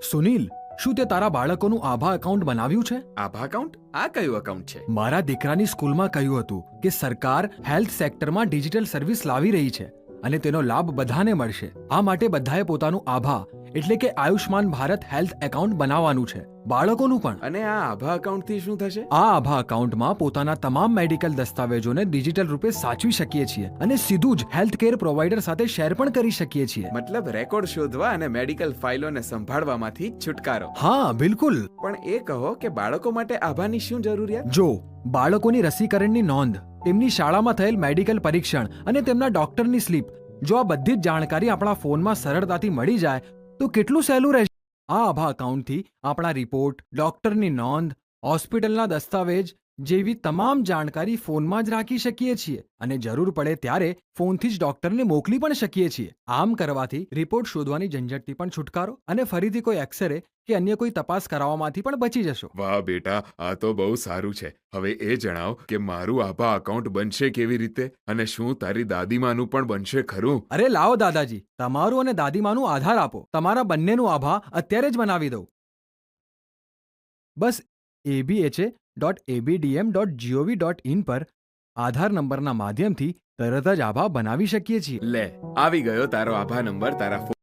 સુનિલ શું તે તારા બાળકોનું આભા એકાઉન્ટ બનાવ્યું છે? આભા અકાઉન્ટ આ કયું અકાઉન્ટ છે? મારા દીકરાની સ્કૂલમાં કહ્યું હતું કે સરકાર હેલ્થ સેક્ટરમાં ડિજિટલ સર્વિસ લાવી રહી છે અને તેનો લાભ બધાને મળશે. આ માટે બધાએ પોતાનું આભા એટલે કે આયુષ્માન ભારત હેલ્થ એકાઉન્ટ બનાવવાનું છે. બાળકોનું પણ. અને આ આભા અકાઉન્ટથી શું થશે? આ આભા એકાઉન્ટમાં પોતાના તમામ મેડિકલ દસ્તાવેજોને ડિજિટલ રૂપે સાચવી શકીએ છીએ અને સીધું જ હેલ્થ કેર પ્રોવાઈડર સાથે શેર પણ કરી શકીએ છીએ. મતલબ રેકોર્ડ શોધવા અને મેડિકલ ફાઇલોને સંભાળવામાંથી છુટકારો. હા બિલકુલ. પણ એ કહો કે બાળકો માટે આભાની શું જરૂરિયાત? જો બાળકોની રસીકરણની નોંધ તેમની શાળામાં થયેલ મેડિકલ પરીક્ષણ અને તેમના ડોક્ટરની સ્લીપ જો આ બધી જ જાણકારી આપણા ફોનમાં સરળતાથી મળી જાય તો કેટલું સહેલું રહેશે? આ આભા એકાઉન્ટથી આપણા રિપોર્ટ ડૉક્ટરની નોંધ હોસ્પિટલના દસ્તાવેજ જેવી તમામ જાણકારી ફોનમાં જ રાખી શકીએ છીએ. અને જરૂર પડે ત્યારે ફોનથી જ ડૉક્ટરને મોકલી પણ શકીએ છીએ. આમ કરવાથી રિપોર્ટ શોધવાની ઝંઝટથી પણ છુટકારો અને ફરીથી કોઈ એક્સરે કે અન્ય કોઈ તપાસ કરાવવામાંથી પણ બચી જશો. વાહ બેટા આ તો બહુ સારું છે. હવે એ જણાવ કે મારું આભા એકાઉન્ટ બનશે કેવી રીતે અને શું તારી દાદીમાનું પણ બનશે ખરું? અરે લાવો દાદાજી તમારું અને દાદીમાનું આધાર આપો. તમારા બંનેનું આભા અત્યારે જ બનાવી દઉં. બસ ABHA dot ABDM dot GOV dot in પર આધાર નંબરના માધ્યમથી તરત જ આભા બનાવી શકીએ છીએ. લે આવી ગયો તારો આભા નંબર તારા